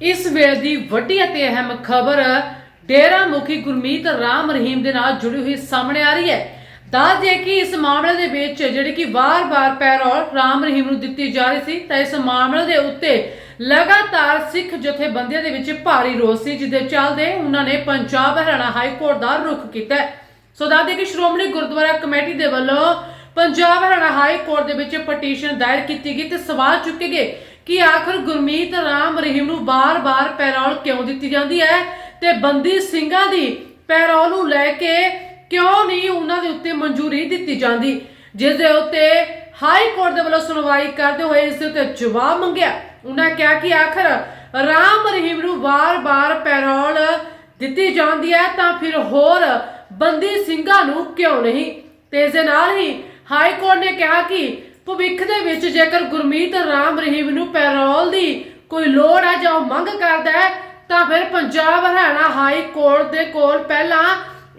ਇਸ ਵੇਲੇ ਦੀ ਵੱਡੀ ਅਤੇ ਅਹਿਮ ਖਬਰ ਡੇਰਾ ਮੁਖੀ ਗੁਰਮੀਤ ਰਾਮ ਰਹੀਮ ਦੇ ਨਾਲ ਜੁੜੀ ਹੋਈ ਸਾਹਮਣੇ ਆ ਰਹੀ ਹੈ। ਦੱਸ ਦਈਏ ਕਿ ਇਸ ਮਾਮਲੇ ਦੇ ਵਿੱਚ ਜਿਹੜੀ ਕਿ ਵਾਰ-ਵਾਰ ਪੈਰੋਲ ਰਾਮ ਰਹੀਮ ਨੂੰ ਦਿੱਤੀ ਜਾ ਰਹੀ ਸੀ, ਤਾਂ ਇਸ ਮਾਮਲੇ ਦੇ ਉੱਤੇ ਲਗਾਤਾਰ ਸਿੱਖ ਜਥੇਬੰਦੀਆਂ ਦੇ ਵਿੱਚ ਭਾਰੀ ਰੋਸ ਸੀ ਜਿਹਦੇ ਚੱਲਦੇ ਉਹਨਾਂ ਨੇ ਪੰਜਾਬ ਹਰਿਆਣਾ ਹਾਈ ਕੋਰਟ ਦਾ ਰੁਖ ਕੀਤਾ ਸੋ ਦੱਸ ਦੇ ਕਿ ਸ਼੍ਰੋਮਣੀ ਗੁਰਦੁਆਰਾ ਕਮੇਟੀ ਦੇ ਵੱਲੋਂ ਪੰਜਾਬ ਹਰਿਆਣਾ ਹਾਈ ਕੋਰਟ ਦੇ ਵਿੱਚ ਪਟੀਸ਼ਨ ਦਾਇਰ ਕੀਤੀ ਗਈ ਤੇ ਸਵਾਲ ਚੁੱਕੇ ਗਏ ਕਿ ਆਖਰ ਗੁਰਮੀਤ ਰਾਮ ਰਹੀਮ ਨੂੰ ਬਾਰ-ਬਾਰ ਪੈਰੋਲ ਕਿਉਂ ਦਿੱਤੀ ਜਾਂਦੀ ਹੈ? ਤੇ ਬੰਦੀ ਸਿੰਘਾਂ ਦੀ ਪੈਰੋਲ ਨੂੰ ਲੈ ਕੇ ਕਿਉਂ ਨਹੀਂ ਉਹਨਾਂ ਦੇ ਉੱਤੇ ਮਨਜ਼ੂਰੀ ਦਿੱਤੀ ਜਾਂਦੀ? ਜਿਸ ਦੇ ਉੱਤੇ ਹਾਈ ਕੋਰਟ ਦੇ ਵੱਲੋਂ ਸੁਣਵਾਈ ਕਰਦੇ ਹੋਏ ਇਸ ਦੇ ਉੱਤੇ ਜਵਾਬ ਮੰਗਿਆ। ਉਹਨਾਂ ਕਿਹਾ ਕਿ ਆਖਰ ਰਾਮ ਰਹੀਮ ਨੂੰ ਵਾਰ-ਵਾਰ ਪੈਰੋਲ ਦਿੱਤੀ ਜਾਂਦੀ ਹੈ ਤਾਂ ਫਿਰ ਹੋਰ ਬੰਦੀ ਸਿੰਘਾਂ ਨੂੰ ਕਿਉਂ ਨਹੀਂ? ਤੇ ਇਸ ਦੇ ਨਾਲ ਹੀ ਹਾਈ ਕੋਰਟ ਨੇ ਕਿਹਾ ਕਿ ਭਵਿੱਖ ਦੇ ਵਿੱਚ ਜੇਕਰ ਗੁਰਮੀਤ ਰਾਮ ਰਹੀਮ ਨੂੰ ਪੈਰੋਲ ਦੀ ਕੋਈ ਲੋੜ ਹੈ ਜਾਂ ਉਹ ਮੰਗ ਕਰਦਾ ਹੈ, ਤਾਂ ਫਿਰ ਪੰਜਾਬ ਹਰਿਆਣਾ ਹਾਈ ਕੋਰਟ ਦੇ ਕੋਲ ਪਹਿਲਾਂ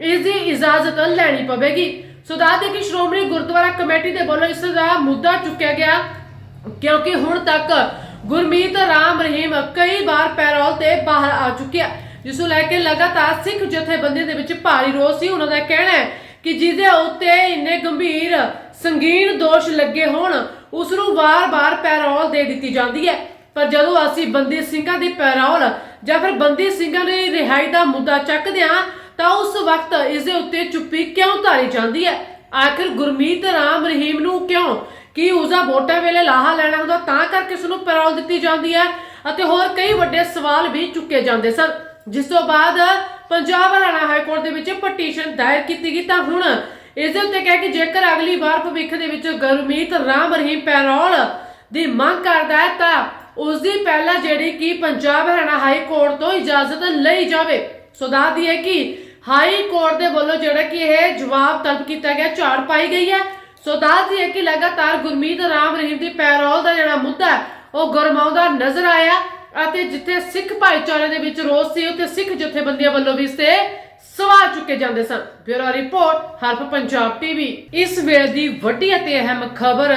ਇਸ ਦੀ ਇਜਾਜ਼ਤ ਲੈਣੀ ਪਵੇਗੀ। ਸੋ ਦੱਸ ਕਿ ਸ਼੍ਰੋਮਣੀ ਗੁਰਦੁਆਰਾ ਕਮੇਟੀ ਦੇ ਵੱਲੋਂ ਇਸ ਦਾ ਮੁੱਦਾ ਚੁੱਕਿਆ ਗਿਆ, ਕਿਉਂਕਿ ਹੁਣ ਤੱਕ ਗੁਰਮੀਤ ਰਾਮ ਰਹੀਮ ਕਈ ਵਾਰ ਪੈਰੋਲ ਤੇ ਬਾਹਰ ਆ ਚੁੱਕਿਆ ਜਿਸ ਨੂੰ ਲੈ ਕੇ ਲਗਾਤਾਰ ਸਿੱਖ ਜਥੇਬੰਦੀਆਂ ਦੇ ਵਿੱਚ ਭਾਰੀ ਰੋਸ ਸੀ। ਉਹਨਾਂ ਦਾ ਕਹਿਣਾ ਹੈ ਕਿ ਜਿਹਦੇ ਉੱਤੇ ਇੰਨੇ ਗੰਭੀਰ ਸੰਗੀਨ ਦੋਸ਼ ਲੱਗੇ ਹੋਣ ਉਸ ਨੂੰ ਵਾਰ-ਵਾਰ ਪੈਰੋਲ ਦੇ ਦਿੱਤੀ ਜਾਂਦੀ ਹੈ। ਪਰ ਜਦੋਂ ਅਸੀਂ ਬੰਦੀ ਸਿੰਘਾਂ ਦੀ ਪੈਰੋਲ ਜਾਂ ਫਿਰ ਬੰਦੀ ਸਿੰਘਾਂ ਦੀ ਰਿਹਾਈ ਦਾ ਮੁੱਦਾ ਚੱਕਦੇ ਹਾਂ, ਤਾਂ ਉਸ ਵਕਤ ਇਸ ਦੇ ਉੱਤੇ ਚੁੱਪੀ ਕਿਉਂ ਧਾਰੀ ਜਾਂਦੀ ਹੈ? ਆਖਿਰ ਗੁਰਮੀਤ ਰਾਮ ਰਹੀਮ ਨੂੰ ਕਿਉਂ? ਕੀ ਉਸਦਾ ਵੋਟਾਂ ਵੇਲੇ ਲਾਹਾ ਲੈਣਾ ਹੁੰਦਾ, ਤਾਂ ਕਰਕੇ ਉਸ ਨੂੰ ਪੈਰੋਲ ਦਿੱਤੀ ਜਾਂਦੀ ਹੈ? ਅਤੇ ਹੋਰ ਕਈ ਵੱਡੇ ਸਵਾਲ ਵੀ ਚੁੱਕੇ ਜਾਂਦੇ ਸਨ। ਜਿਸ ਤੋਂ ਬਾਅਦ ਪੰਜਾਬ ਹਰਿਆਣਾ ਹਾਈ ਕੋਰਟ ਦੇ ਵਿੱਚ ਪਟੀਸ਼ਨ ਦਾਇਰ ਕੀਤੀ ਗਈ, ਤਾਂ ਹੁਣ ਇਸ ਦੇ ਉੱਤੇ ਕਹਿ ਕਿ ਜੇਕਰ ਅਗਲੀ ਵਾਰ ਭਵਿੱਖ ਦੇ ਵਿੱਚ ਗੁਰਮੀਤ ਰਾਮ ਰਹੀਮ ਪੈਰੋਲ ਦੀ ਮੰਗ ਕਰਦਾ ਹੈ ਤਾਂ ਉਸ ਦੀ ਪਹਿਲਾਂ ਜਿਹੜੀ ਕਿ ਪੰਜਾਬ ਹਰਿਆਣਾ ਹਾਈ ਕੋਰਟ ਤੋਂ ਇਜਾਜ਼ਤ ਲਈ ਜਾਵੇ। ਸੋ ਦੱਸ ਦਈਏ ਕਿ ਹਾਈ ਕੋਰਟ ਦੇ ਵੱਲੋਂ ਜਿਹੜਾ ਕਿ ਇਹ ਜਵਾਬ ਤਲਬ ਕੀਤਾ ਗਿਆ ਝਾੜ ਪਾਈ ਗਈ ਹੈ। ਸੋ ਦੱਸ ਦਈਏ ਕਿ ਲਗਾਤਾਰ ਗੁਰਮੀਤ ਰਾਮ ਰਹੀਮ ਦੀ ਪੈਰੋਲ ਦਾ ਜਿਹੜਾ ਮੁੱਦਾ ਹੈ, ਉਹ ਗਰਮਾਉਂਦਾ ਨਜ਼ਰ ਆਇਆ। ਅਤੇ ਜਿੱਥੇ ਸਿੱਖ ਭਾਈਚਾਰੇ ਦੇ ਵਿੱਚ ਰੋਸ ਸੀ, ਉੱਥੇ ਸਿੱਖ ਜਥੇਬੰਦੀਆਂ ਵੱਲੋਂ ਵੀ ਇਸ ਤੇ ਸਵਾਲ ਚੁੱਕੇ ਜਾਂਦੇ ਸਨ। Bureau report, Harf Punjab TV. ਇਸ ਵੇਲੇ ਦੀ ਵੱਡੀ ਅਤੇ ਅਹਿਮ ਖਬਰ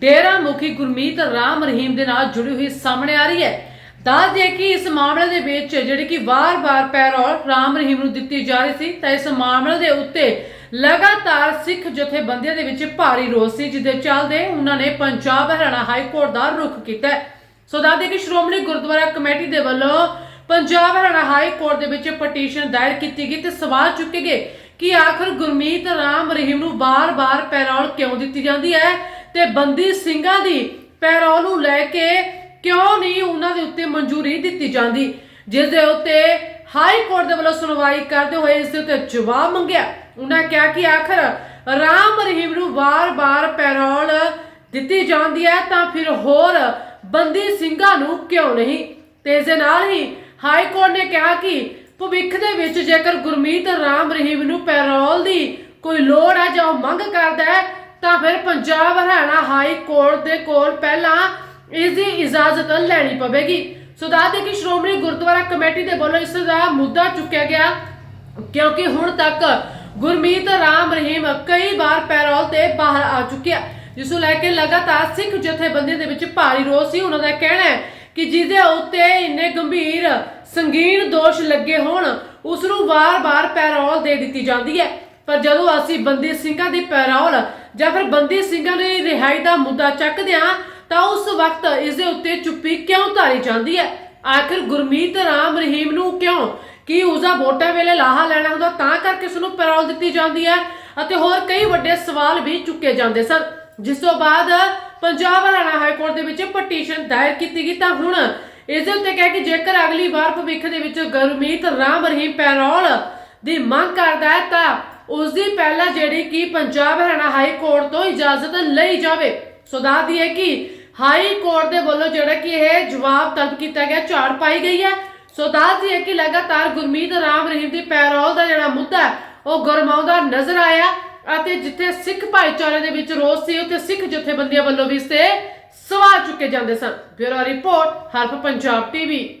ਡੇਰਾ ਮੁਖੀ ਗੁਰਮੀਤ ਰਾਮ ਰਹੀਮ ਦੇ ਨਾਲ ਜੁੜੀ ਹੋਈ ਸਾਹਮਣੇ ਆ ਰਹੀ ਹੈ। ਦੱਸ ਦਈਏ ਕਿ ਇਸ ਮਾਮਲੇ ਦੇ ਵਿੱਚ ਜਿਹੜੀ ਕਿ ਵਾਰ-ਵਾਰ ਪੈਰੋਲ ਰਾਮ ਰਹੀਮ ਨੂੰ ਦਿੱਤੀ ਜਾ ਰਹੀ ਸੀ, ਤਾਂ ਇਸ ਮਾਮਲੇ ਦੇ ਉੱਤੇ ਲਗਾਤਾਰ ਸਿੱਖ ਜਥੇਬੰਦੀਆਂ ਦੇ ਵਿੱਚ ਭਾਰੀ ਰੋਸ ਸੀ ਜਿਹਦੇ ਚੱਲਦੇ ਉਹਨਾਂ ਨੇ ਪੰਜਾਬ ਹਰਿਆਣਾ ਹਾਈ ਕੋਰਟ ਦਾ ਰੁਖ ਕੀਤਾ ਸੋ ਦੱਸ ਦਈਏ ਕਿ ਸ਼੍ਰੋਮਣੀ ਗੁਰਦੁਆਰਾ ਕਮੇਟੀ ਦੇ ਵੱਲੋਂ ਪੰਜਾਬ ਹਰਿਆਣਾ ਹਾਈ ਕੋਰਟ ਦੇ ਵਿੱਚ ਪਟੀਸ਼ਨ ਦਾਇਰ ਕੀਤੀ ਗਈ ਤੇ ਸਵਾਲ ਚੁੱਕੇ ਗਏ ਕਿ ਆਖਰ ਗੁਰਮੀਤ ਰਾਮ ਰਹੀਮ ਨੂੰ ਬਾਰ-ਬਾਰ ਪੈਰੋਲ ਕਿਉਂ ਦਿੱਤੀ ਜਾਂਦੀ ਹੈ ਤੇ ਬੰਦੀ ਸਿੰਘਾਂ ਦੀ ਪੈਰੋਲ ਨੂੰ ਲੈ ਕੇ ਕਿਉਂ ਨਹੀਂ ਉਹਨਾਂ ਦੇ ਉੱਤੇ ਮਨਜ਼ੂਰੀ ਦਿੱਤੀ ਜਾਂਦੀ? ਜਿਸ ਦੇ ਉੱਤੇ ਹਾਈ ਕੋਰਟ ਦੇ ਵੱਲੋਂ ਸੁਣਵਾਈ ਕਰਦੇ ਹੋਏ ਇਸ ਦੇ ਉੱਤੇ ਜਵਾਬ ਮੰਗਿਆ। ਉਹਨਾਂ ਕਿਹਾ ਕਿ ਆਖਰ ਰਾਮ ਰਹੀਮ ਨੂੰ ਵਾਰ-ਵਾਰ ਪੈਰੋਲ ਦਿੱਤੀ ਜਾਂਦੀ ਹੈ ਤਾਂ ਫਿਰ ਹੋਰ ਬੰਦੀ ਸਿੰਘਾਂ ਨੂੰ ਕਿਉਂ ਨਹੀਂ? ਤੇ ਇਸ ਦੇ ਨਾਲ ਹੀ ਹਾਈ ਕੋਰਟ ਨੇ ਕਿਹਾ ਕਿ ਭਵਿੱਖ ਦੇ ਵਿੱਚ ਜੇਕਰ ਗੁਰਮੀਤ ਰਾਮ ਰਹੀਮ ਨੂੰ ਪੈਰੋਲ ਦੀ ਕੋਈ ਲੋੜ ਹੈ ਜਾਂ ਉਹ ਮੰਗ ਕਰਦਾ ਹੈ, ਤਾਂ ਫਿਰ ਪੰਜਾਬ ਹਰਿਆਣਾ ਹਾਈ ਕੋਰਟ ਦੇ ਕੋਲ ਪਹਿਲਾਂ ਇਸ ਦੀ ਇਜਾਜ਼ਤ ਲੈਣੀ ਪਵੇਗੀ। ਸੋ ਦੱਸ ਕਿ ਸ਼੍ਰੋਮਣੀ ਗੁਰਦੁਆਰਾ ਕਮੇਟੀ ਦੇ ਵੱਲੋਂ ਇਸ ਦਾ ਮੁੱਦਾ ਚੁੱਕਿਆ ਗਿਆ, ਕਿਉਂਕਿ ਹੁਣ ਤੱਕ ਗੁਰਮੀਤ ਰਾਮ ਰਹੀਮ ਕਈ ਵਾਰ ਪੈਰੋਲ ਤੇ ਬਾਹਰ ਆ ਚੁੱਕਿਆ। ਜਿਸ ਨੂੰ ਲੈ ਕੇ ਲਗਾਤਾਰ ਸਿੱਖ ਜਥੇਬੰਦੀਆਂ ਦੇ ਵਿੱਚ ਭਾਰੀ ਰੋਸ ਸੀ, ਉਹਨਾਂ ਦਾ ਕਹਿਣਾ ਹੈ ਕਿ ਜਿਹਦੇ ਉੱਤੇ ਇੰਨੇ ਗੰਭੀਰ ਸੰਗੀਨ ਦੋਸ਼ ਲੱਗੇ ਹੋਣ ਉਸ ਨੂੰ ਵਾਰ-ਵਾਰ ਪੈਰੋਲ ਦੇ ਦਿੱਤੀ ਜਾਂਦੀ ਹੈ। ਪਰ ਜਦੋਂ ਅਸੀਂ ਬੰਦੀ ਸਿੰਘਾਂ ਦੀ ਪੈਰੋਲ ਜਾਂ ਫਿਰ ਬੰਦੀ ਸਿੰਘਾਂ ਦੀ ਰਿਹਾਈ ਦਾ ਮੁੱਦਾ ਚੱਕਦੇ ਹਾਂ, ਤਾਂ ਉਸ ਵਕਤ ਇਸ ਦੇ ਉੱਤੇ ਚੁੱਪੀ ਕਿਉਂ ਧਾਰੀ ਜਾਂਦੀ ਹੈ? ਆਖਿਰ ਗੁਰਮੀਤ ਰਾਮ ਰਹੀਮ ਨੂੰ ਕਿਉਂ? ਕੀ ਉਸਦਾ ਵੋਟਾਂ ਵੇਲੇ ਲਾਹਾ ਲੈਣਾ ਹੁੰਦਾ, ਤਾਂ ਕਰਕੇ ਉਸ ਨੂੰ ਪੈਰੋਲ ਦਿੱਤੀ ਜਾਂਦੀ ਹੈ? ਅਤੇ ਹੋਰ ਕਈ ਵੱਡੇ ਸਵਾਲ ਵੀ ਚੁੱਕੇ ਜਾਂਦੇ ਸਨ। ਜਿਸ ਤੋਂ ਬਾਅਦ ਪੰਜਾਬ ਹਰਿਆਣਾ ਹਾਈ ਕੋਰਟ ਦੇ ਵਿੱਚ ਪਟੀਸ਼ਨ ਦਾਇਰ ਕੀਤੀ ਗਈ। ਤਾਂ ਹੁਣ ਇਸ ਦੇ ਉੱਤੇ ਕਹਿ ਕਿ ਜੇਕਰ ਅਗਲੀ ਵਾਰ ਭਵਿੱਖ ਦੇ ਵਿੱਚ ਗੁਰਮੀਤ ਰਾਮ ਰਹੀਮ ਪੈਰੋਲ ਦੀ ਮੰਗ ਕਰਦਾ ਹੈ ਤਾਂ ਉਸ ਦੀ ਪਹਿਲਾਂ ਜਿਹੜੀ ਕਿ ਪੰਜਾਬ ਹਰਿਆਣਾ ਹਾਈ ਕੋਰਟ ਤੋਂ ਇਜਾਜ਼ਤ ਲਈ ਜਾਵੇ। ਸੋ ਦੱਸ ਦਈਏ ਕਿ ਹਾਈ ਕੋਰਟ ਦੇ ਵੱਲੋਂ ਜਿਹੜਾ ਕਿ ਇਹ ਜਵਾਬ ਤਲਬ ਕੀਤਾ ਗਿਆ ਝਾੜ ਪਾਈ ਗਈ ਹੈ। ਸੋ ਦੱਸ ਦਈਏ ਕਿ ਲਗਾਤਾਰ ਗੁਰਮੀਤ ਰਾਮ ਰਹੀਮ ਦੀ ਪੈਰੋਲ ਦਾ ਜਿਹੜਾ ਮੁੱਦਾ ਹੈ, ਉਹ ਗਰਮਾਉਂਦਾ ਨਜ਼ਰ ਆਇਆ। ਅਤੇ ਜਿੱਥੇ ਸਿੱਖ ਭਾਈਚਾਰੇ ਦੇ ਵਿੱਚ ਰੋਸ ਸੀ, ਉੱਥੇ ਸਿੱਖ ਜਥੇਬੰਦੀਆਂ ਵੱਲੋਂ ਵੀ ਇਸ ਤੇ ਸਵਾਲ ਚੁੱਕੇ ਜਾਂਦੇ ਸਨ। Bureau report Harf Punjab TV.